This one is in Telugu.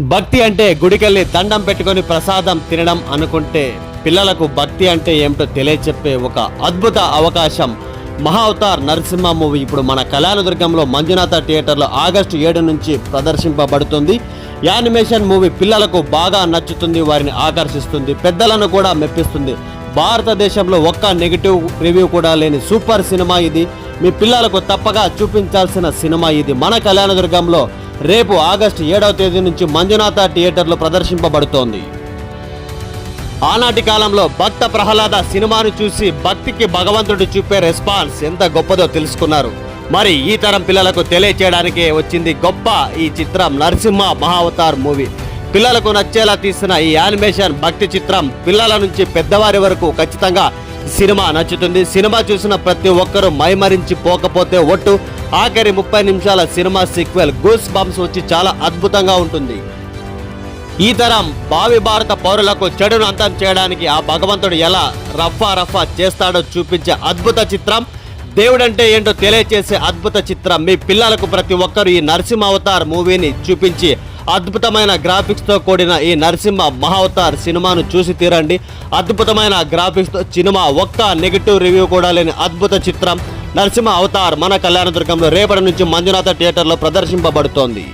భక్తి అంటే గుడికెళ్ళి దండం పెట్టుకొని ప్రసాదం తినడం అనుకుంటే పిల్లలకు భక్తి అంటే ఏమిటో తెలియచెప్పే ఒక అద్భుత అవకాశం. మహా అవతార్ నరసింహ మూవీ ఇప్పుడు మన కళ్యాణదుర్గంలో మంజునాథ థియేటర్లో ఆగస్టు ఏడు నుంచి ప్రదర్శింపబడుతుంది. యానిమేషన్ మూవీ పిల్లలకు బాగా నచ్చుతుంది వారిని ఆకర్షిస్తుంది పెద్దలను కూడా మెప్పిస్తుంది. భారతదేశంలో ఒక్క నెగిటివ్ రివ్యూ కూడా లేని సూపర్ సినిమా ఇది. మీ పిల్లలకు తప్పగా చూపించాల్సిన సినిమా ఇది. మన కళ్యాణదుర్గంలో రేపు ఆగస్టు ఏడవ తేదీ నుంచి మంజునాథ థియేటర్లో ప్రదర్శింపబడుతోంది. ఆనాటి కాలంలో భక్త ప్రహ్లాద సినిమాను చూసి భక్తికి భగవంతుడు చూపే రెస్పాన్స్ ఎంత గొప్పదో తెలుసుకున్నారు. మరి ఈ తరం పిల్లలకు తెలియచేయడానికే వచ్చింది గొప్ప ఈ చిత్రం నరసింహ మహావతార్ మూవీ. పిల్లలకు నచ్చేలా తీసిన ఈ యానిమేషన్ భక్తి చిత్రం పిల్లల నుంచి పెద్దవారి వరకు ఖచ్చితంగా సినిమా నచ్చుతుంది. సినిమా చూసిన ప్రతి ఒక్కరూ మైమరించి పోకపోతే ఒట్టు. ఆఖరి ముప్పై నిమిషాల సినిమా సీక్వెల్ గూస్ బంప్స్ వచ్చి చాలా అద్భుతంగా ఉంటుంది. ఈ తరం భావి భారత పౌరులకు చెడును అంతం చేయడానికి ఆ భగవంతుడు ఎలా రఫా రఫా చేస్తాడో చూపించే అద్భుత చిత్రం. దేవుడంటే ఏంటో తెలియచేసే అద్భుత చిత్రం. మీ పిల్లలకు ప్రతి ఒక్కరు ఈ నరసింహ అవతార్ మూవీని చూపించి అద్భుతమైన గ్రాఫిక్స్తో కూడిన ఈ నరసింహ మహావతార్ సినిమాను చూసి తీరండి. అద్భుతమైన గ్రాఫిక్స్తో సినిమా ఒక్క నెగిటివ్ రివ్యూ కూడా లేని అద్భుత చిత్రం నరసింహ అవతార్ మన కళ్యాణదుర్గంలో రేపటి నుంచి మంజునాథ థియేటర్లో ప్రదర్శింపబడుతోంది.